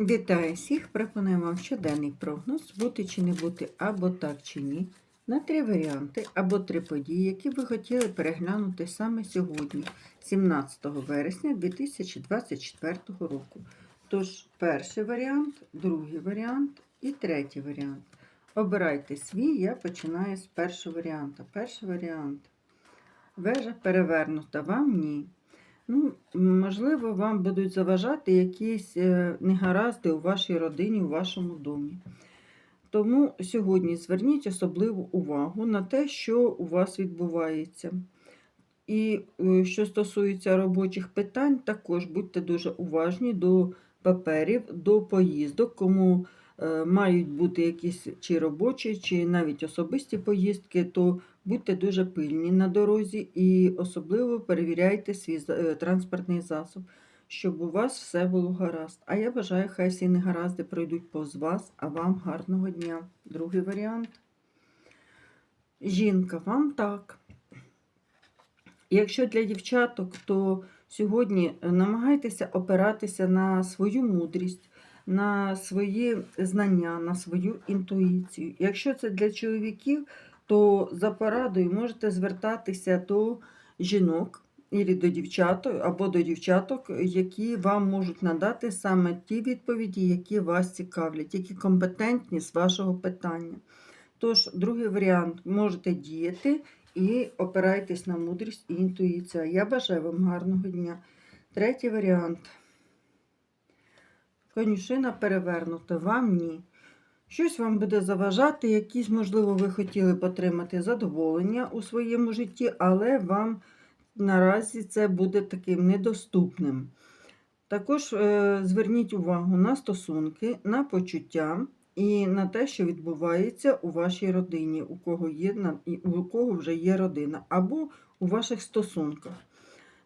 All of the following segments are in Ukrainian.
Вітаю всіх! Пропоную вам щоденний прогноз, бути чи не бути, або так чи ні, на три варіанти або три події, які ви хотіли переглянути саме сьогодні, 17 вересня 2024 року. Тож, перший варіант, другий варіант і третій варіант. Обирайте свій, я починаю з першого варіанту. Перший варіант. Вежа перевернута, вам ні. Ну, можливо, вам будуть заважати якісь е, негаразди у вашій родині, у вашому домі. Тому сьогодні зверніть особливу увагу на те, що у вас відбувається. І е, що стосується робочих питань, також будьте дуже уважні до паперів, до поїздок, кому мають бути якісь чи робочі, чи навіть особисті поїздки, то будьте дуже пильні на дорозі і особливо перевіряйте свій е, транспортний засіб, щоб у вас все було гаразд. А я бажаю, хай всі негаразди пройдуть повз вас, а вам гарного дня. Другий варіант. Жінка, вам так. Якщо для дівчаток, то сьогодні намагайтеся опиратися на свою мудрість, на свої знання, на свою інтуїцію. Якщо це для чоловіків, то за порадою можете звертатися до жінок або до дівчаток, або до дівчаток, які вам можуть надати саме ті відповіді, які вас цікавлять, які компетентні з вашого питання. Тож, другий варіант можете діяти і опирайтесь на мудрість і інтуїцію. Я бажаю вам гарного дня. Третій варіант. Конюшина перевернута, вам ні. Щось вам буде заважати, якісь, можливо, ви хотіли б отримати задоволення у своєму житті, але вам наразі це буде таким недоступним. Також е, зверніть увагу на стосунки, на почуття і на те, що відбувається у вашій родині, у кого, є, у кого вже є родина, або у ваших стосунках.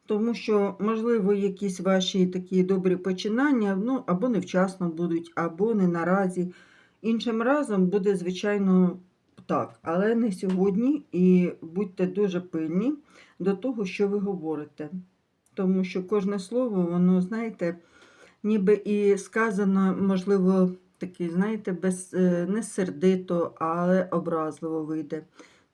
Тому що, можливо, якісь ваші такі добрі починання ну, або невчасно будуть, або не наразі. Іншим разом буде, звичайно, так, але не сьогодні. І будьте дуже пильні до того, що ви говорите. Тому що кожне слово, воно, знаєте, ніби і сказано, можливо, таке, знаєте, без, е, не сердито, але образливо вийде.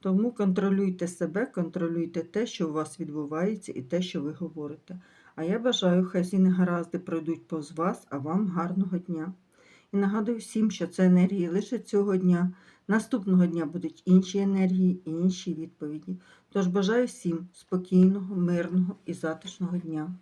Тому контролюйте себе, контролюйте те, що у вас відбувається, і те, що ви говорите. А я бажаю, хай всі негаразди пройдуть повз вас, а вам гарного дня. І нагадую всім, що це енергії лише цього дня. Наступного дня будуть інші енергії і інші відповіді. Тож бажаю всім спокійного, мирного і затишного дня.